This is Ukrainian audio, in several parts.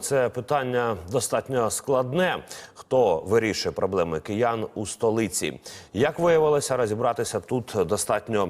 Це питання достатньо складне. Хто вирішує проблеми киян у столиці? Як виявилося, розібратися тут достатньо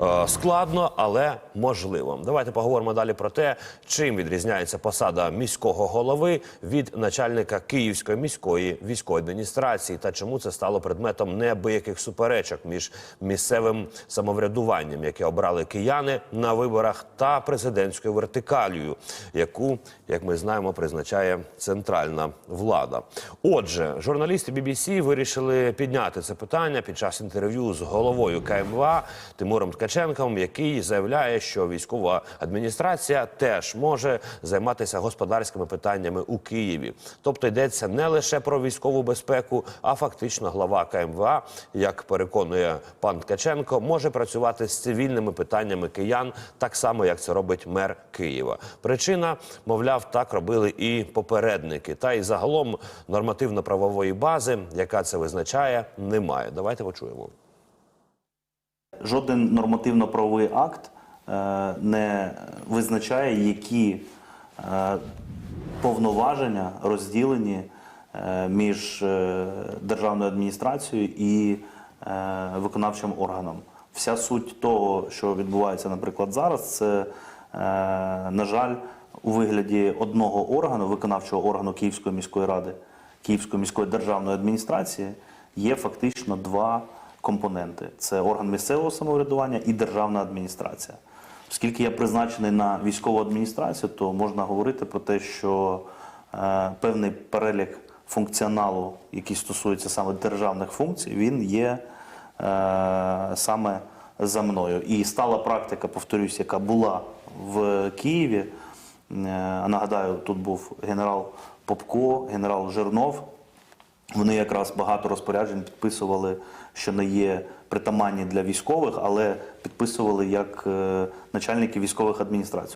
е, складно, але можливо. Давайте поговоримо далі про те, чим відрізняється посада міського голови від начальника Київської міської військової адміністрації та чому це стало предметом неабияких суперечок між місцевим самоврядуванням, яке обрали кияни на виборах, та президентською вертикалію, яку, як ми знаємо, призначає центральна влада. Отже, журналісти BBC вирішили підняти це питання під час інтерв'ю з головою КМВА Тимуром Ткаченком, який заявляє, що військова адміністрація теж може займатися господарськими питаннями у Києві. Тобто йдеться не лише про військову безпеку, а фактично глава КМВА, як переконує пан Ткаченко, може працювати з цивільними питаннями киян так само, як це робить мер Києва. Причина, мовляв, так робили і попередники. Та й загалом нормативно-правової бази, яка це визначає, немає. Давайте почуємо. Жоден нормативно-правовий акт е, не визначає, які е, повноваження розділені е, між державною адміністрацією і виконавчим органом. Вся суть того, що відбувається, наприклад, зараз, це, на жаль, у вигляді одного органу, виконавчого органу Київської міської ради, Київської міської державної адміністрації, є фактично два компоненти: це орган місцевого самоврядування і державна адміністрація. Оскільки я призначений на військову адміністрацію, то можна говорити про те, що е, певний перелік функціоналу, який стосується саме державних функцій, він є е, саме за мною. І стала практика, повторюсь, яка була в Києві. Е, нагадаю, тут був генерал Попко, генерал Жирнов. Вони якраз багато розпоряджень підписували, що не є притаманні для військових, але підписували як е, начальники військових адміністрацій.